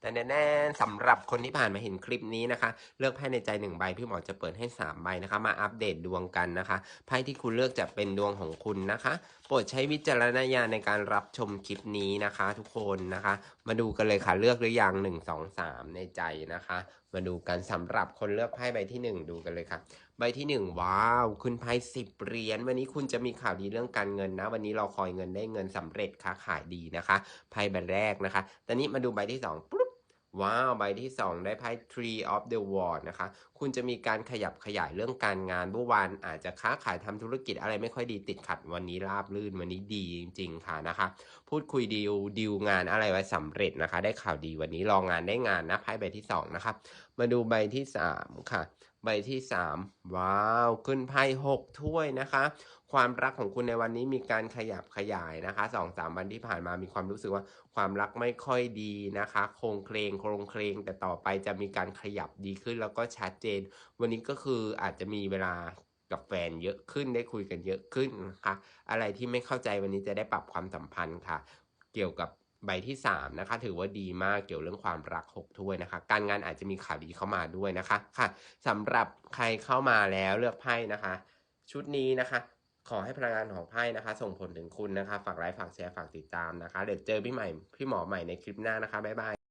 แต่แน่ๆสำหรับคนที่ผ่านมาเห็นคลิปนี้นะคะ เลือกไพ่ในใจหนึ่งใบพี่หมอจะเปิดให้3ใบนะคะ มาอัปเดตดวงกันนะคะไพ่ที่คุณเลือกจะเป็นดวงของคุณนะคะ โปรดใช้วิจารณญาณในการรับชมคลิปนี้นะคะ ทุกคนนะคะ มาดูกันเลยค่ะเลือกหรือยัง1 2 3ในใจนะคะ มาดูกันสำหรับคนเลือกไพ่ใบที่1ดูกันเลยค่ะ ใบที่1ว้าวคุณไพ่สิบเหรียญวันนี้คุณจะมีข่าวดีเรื่องการเงินนะ วันนี้เราคอยเงินได้เงินสำเร็จค้าขายดีนะคะไพ่ใบแรกนะคะตอนนี้มาดูใบที่2ปุ๊บ ว้าวใบที่ 2 ได้ไพ่ Tree of the World นะคะ คุณจะมีการขยับขยายเรื่องการงานเมื่อวานอาจจะค้าขายทำธุรกิจอะไรไม่ค่อยดีติดขัดวันนี้ราบรื่นวันนี้ดีจริง ๆ ค่ะนะคะ พูดคุยดีลดีลงานอะไรไว้สำเร็จนะคะ ได้ข่าวดีวันนี้รองงานได้งานนะไพ่ใบที่สองนะครับมาดูใบที่สามค่ะ ใบที่สามว้าว ขึ้นไพ่หกถ้วยนะคะ ความรักของคุณในวันนี้มีการขยับขยายนะคะสองสามวันที่ผ่านมามีความรู้สึกว่าความรักไม่ค่อยดีนะคะ โครงเคลงโครงเคลงแต่ต่อไปจะมีการขยับดีขึ้นแล้วก็ชัดเจน วันนี้ก็คืออาจจะมีเวลากับแฟนเยอะขึ้นได้คุยกันเยอะขึ้นนะคะ อะไรที่ไม่เข้าใจวันนี้จะได้ปรับความสัมพันธ์ค่ะ เกี่ยวกับ ใบที่ 3 นะคะ ถือว่าดีมากเกี่ยวเรื่องความรัก6ถ้วยนะคะ การงานอาจจะมีข่าวดีเข้ามาด้วยนะคะค่ะสำหรับใครเข้ามาแล้วเลือกไพ่นะคะ ชุดนี้นะคะ ขอให้พลังงานของไพ่นะคะ ส่งผลถึงคุณนะคะ ฝากไลค์ฝากแชร์ฝากติดตามนะคะ เดี๋ยวเจอพี่ใหม่พี่หมอใหม่ในคลิปหน้านะคะบ๊ายบาย